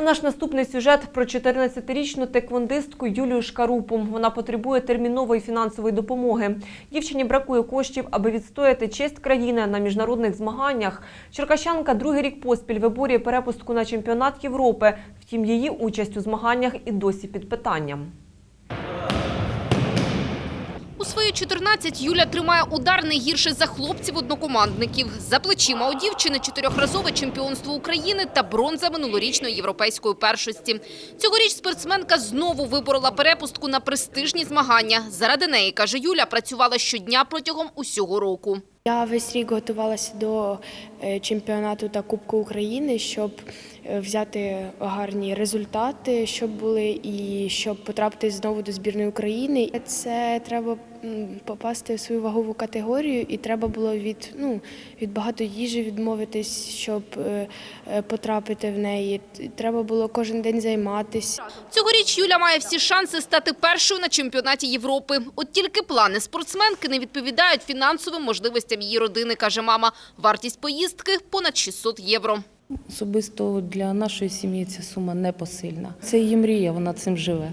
А наш наступний сюжет про 14-річну теквондистку Юлію Шкарупу. Вона потребує термінової фінансової допомоги. Дівчині бракує коштів, аби відстояти честь країни на міжнародних змаганнях. Черкащанка другий рік поспіль виборює перепустку на чемпіонат Європи. Втім, її участь у змаганнях і досі під питанням. У свої 14 Юля тримає удар не гірше за хлопців-однокомандників. За плечима у дівчини чотирьохразове чемпіонство України та бронза минулорічної європейської першості. Цьогоріч спортсменка знову виборола перепустку на престижні змагання. Заради неї, каже Юля, працювала щодня протягом усього року. Я весь рік готувалася до е, чемпіонату та Кубку України, щоб е, взяти гарні результати, щоб були, і щоб потрапити знову до збірної України. Це треба попасти в свою вагову категорію, і треба було від, ну, від багато їжі відмовитись, щоб е, е, потрапити в неї. Треба було кожен день займатися. Цьогоріч Юля має всі шанси стати першою на чемпіонаті Європи. От тільки плани спортсменки не відповідають фінансовим можливостям її родини, каже мама. Вартість поїздки – понад 600 євро. Особисто для нашої сім'ї ця сума непосильна. Це її мрія, вона цим живе.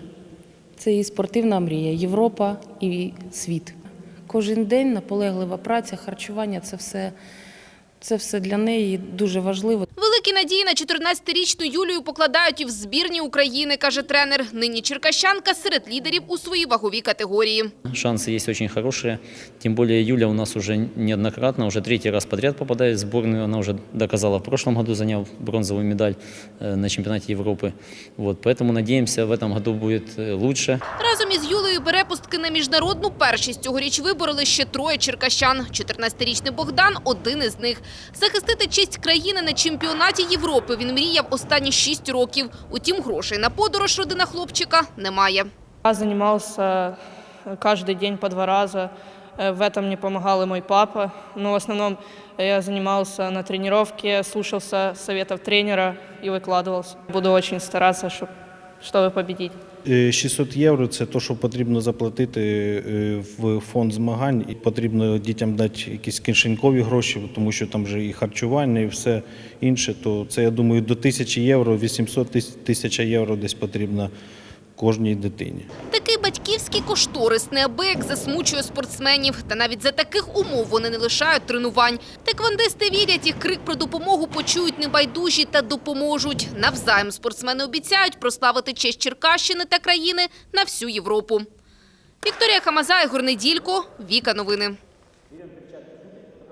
Це її спортивна мрія, Європа і світ. Кожен день наполеглива праця, харчування це все, це все для неї дуже важливо. Великі надії на 14-річну Юлію покладають і в збірні України, каже тренер. Нині черкащанка серед лідерів у своїй ваговій категорії. Шансы есть очень хорошие. Тем более Юля у нас уже неоднократно, уже третий раз подряд попадает в сборную. Она уже доказала в прошлом году, заняв бронзовую медаль э, на чемпионате Европы. Вот, поэтому надеемся, в этом году будет э, лучше. Разом із Юлею перепустки на міжнародну першість цьогоріч вибороли ще троє черкащан. 14-річний Богдан – один із них. Захистити честь країни на чемпіонаті Європи він мріяв останні шість років. Утім, грошей на подорож родина хлопчика немає. Я занимался каждый день по два раза. Э, В этом мне помогал и мой папа. Но в основном я занимался на тренировке, слушался советов тренера и выкладывался. Буду очень стараться, чтоб- чтобы победить. Е, 600 євро це те, що потрібно заплатити е, в фонд змагань. І потрібно дітям дати якісь кишенькові гроші, тому що там вже і харчування, і все інше. То це, я думаю, до 1000 євро, 800 тисяч євро десь потрібно кожній дитині. Батьківський кошторис неабияк засмучує спортсменів. Та навіть за таких умов вони не лишають тренувань. Теквандисти вірять, їх крик про допомогу почують небайдужі та допоможуть. Навзаєм спортсмени обіцяють прославити честь Черкащини та країни на всю Європу. Вікторія Хамаза, Ігор Неділько, Віка Новини.